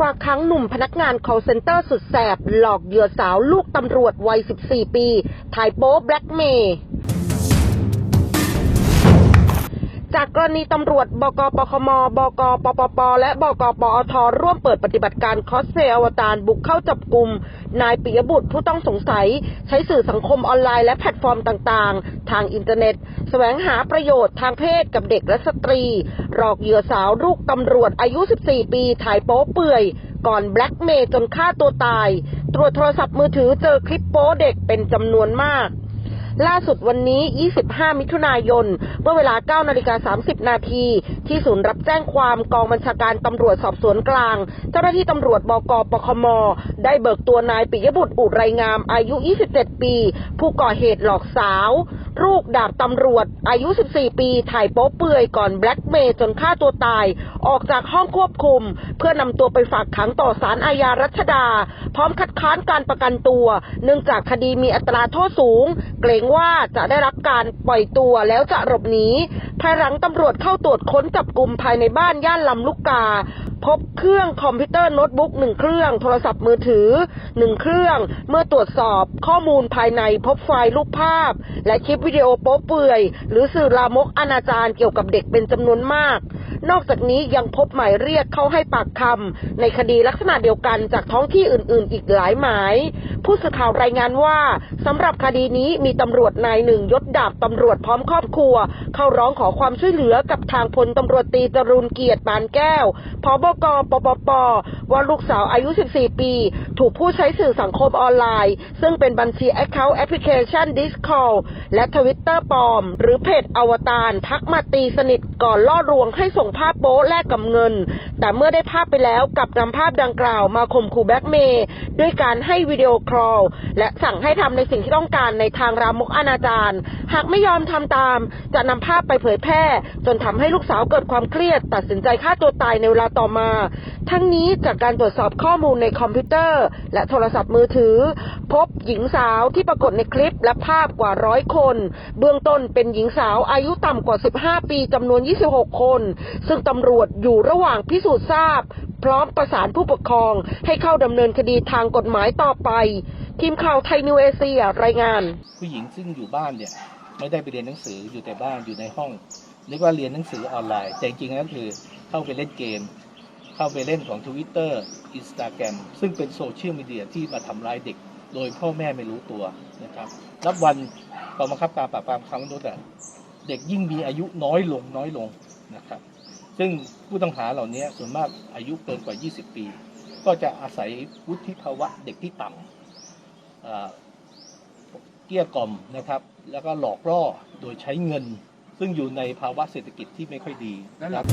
ฝากขังหนุ่มพนักงาน call center สุดแสบ หลอกเหยื่อสาวลูกตำรวจวัย 14 ปี ถ่ายโป๊แบล็กเมย์จากกรณีตำรวจ บกปคม บกปปป และบกปอท ร่วมเปิดปฏิบัติการคอสเซอวตารบุกเข้าจับกลุ่มนายปิยบุตรผู้ต้องสงสัย ใช้สื่อสังคมออนไลน์และแพลตฟอร์มต่าง ๆ ทางอินเทอร์เน็ต แสวงหาประโยชน์ทางเพศกับเด็กและสตรี หลอกเหยื่อสาวลูกตำรวจอายุ 14 ปีถ่ายโป๊เปื่อย ก่อนแบล็กเมย์จนฆ่าตัวตาย ตรวจโทรศัพท์มือถือเจอคลิปโป๊เด็กเป็นจำนวนมาก ล่าสุดวันนี้ 25 มิถุนายน เมื่อเวลา 9 นาฬิกา 30 นาที ที่ศูนย์รับแจ้งความกองบัญชาการตำรวจสอบสวนกลาง เจ้าหน้าที่ตำรวจบกปคม ได้เบิกตัวนายปิยบุตรอุไรงามอายุ 27 ปี ผู้ก่อเหตุหลอกสาว ลูกดาบตำรวจอายุ 14 ปี ถ่ายโป๊เปลือยก่อนแบล็กเมย์จนฆ่าตัวตาย ออกจากห้องควบคุม เพื่อนำตัวไปฝากขังต่อศาลอาญารัชดา พร้อมคัดค้านการประกันตัว เนื่องจากคดีมีอัตราโทษสูง เกรงว่าจะได้รับการปล่อยตัวแล้วจะหลบหนี ภายหลังตำรวจเข้าตรวจค้นจับกลุ่มภายในบ้านย่านลำลูกกา พบเครื่องคอมพิวเตอร์โน้ตบุ๊กหนึ่งเครื่องโทรศัพท์มือถือหนึ่งเครื่อง เมื่อตรวจสอบข้อมูลภายในพบไฟล์รูปภาพ และคลิปวิดีโอโป๊เปลือย หรือสื่อลามกอนาจารเกี่ยวกับเด็กเป็นจำนวนมาก นอกจากนี้ยังพบหมายเรียกเข้าให้ปากคำในคดีลักษณะเดียวกันจากท้องที่อื่น ๆ อีกหลายหมาย ผู้สื่อข่าวรายงานว่าสำหรับคดีนี้มีตำรวจนายหนึ่งยศดาบตำรวจพร้อมครอบครัว เข้าร้องขอความช่วยเหลือกับทางพลตำรวจตรีจรูนเกียรติปานแก้วพบกปปปว่าลูกสาวอายุ 14 ปี ถูกผู้ใช้สื่อสังคมออนไลน์ ซึ่งเป็นบัญชี Account Application Discord และ Twitter ปลอม หรือเพจอวตารทักมาตีสนิท ก่อนล่อลวงให้ส่งภาพโป๊แลกกับเงิน แต่เมื่อได้ภาพไปแล้วกลับนำภาพดังกล่าวมาข่มขู่แบ็กเมย์ด้วยการให้วิดีโอคอลและสั่งให้ทำในสิ่งที่ต้องการในทางรามกอนาจารหากไม่ยอมทำตาม จะนำภาพไปเผยแพร่ จนทำให้ลูกสาวเกิดความเครียด ตัดสินใจฆ่าตัวตายในเวลาต่อมา ทั้งนี้จากการตรวจสอบข้อมูลในคอมพิวเตอร์ และโทรศัพท์มือถือ พบหญิงสาวที่ปรากฏในคลิปและภาพกว่าร้อยคน เบื้องต้นเป็นหญิงสาวอายุต่ำกว่า 15 ปีจำนวน 26 คน ซึ่งตำรวจอยู่ระหว่างพิสูจน์ทราบ พร้อมประสานผู้ปกครองให้เข้าดำเนินคดีทางกฎหมายต่อไป ทีมข่าวไทยนิวเอเชียรายงาน ผู้หญิงซึ่งอยู่บ้านเนี่ยไม่ได้ไปเรียนหนังสืออยู่แต่บ้านอยู่ในห้องเรียกว่าเรียนหนังสือออนไลน์ แต่จริงๆแล้วคือเข้าไปเล่นเกม เข้าไปเล่นของ Twitter Instagram ซึ่งเป็นโซเชียลมีเดียที่มาทำร้ายเด็ก โดยพ่อแม่ไม่รู้ตัวนะครับนับวันกองบังคับการปราบปรามค้ามนุษย์อะเด็กยิ่งมีอายุน้อยลงน้อยลงนะครับ ซึ่ง ผู้ต้องหาเหล่านี้ส่วนมากอายุเกินกว่า 20 ปี ก็จะอาศัยวุฒิภาวะเด็กที่ต่ำเกี้ยกล่อมนะครับ แล้วก็หลอกล่อโดยใช้เงิน ซึ่งอยู่ในภาวะเศรษฐกิจที่ไม่ค่อยดีนะครับ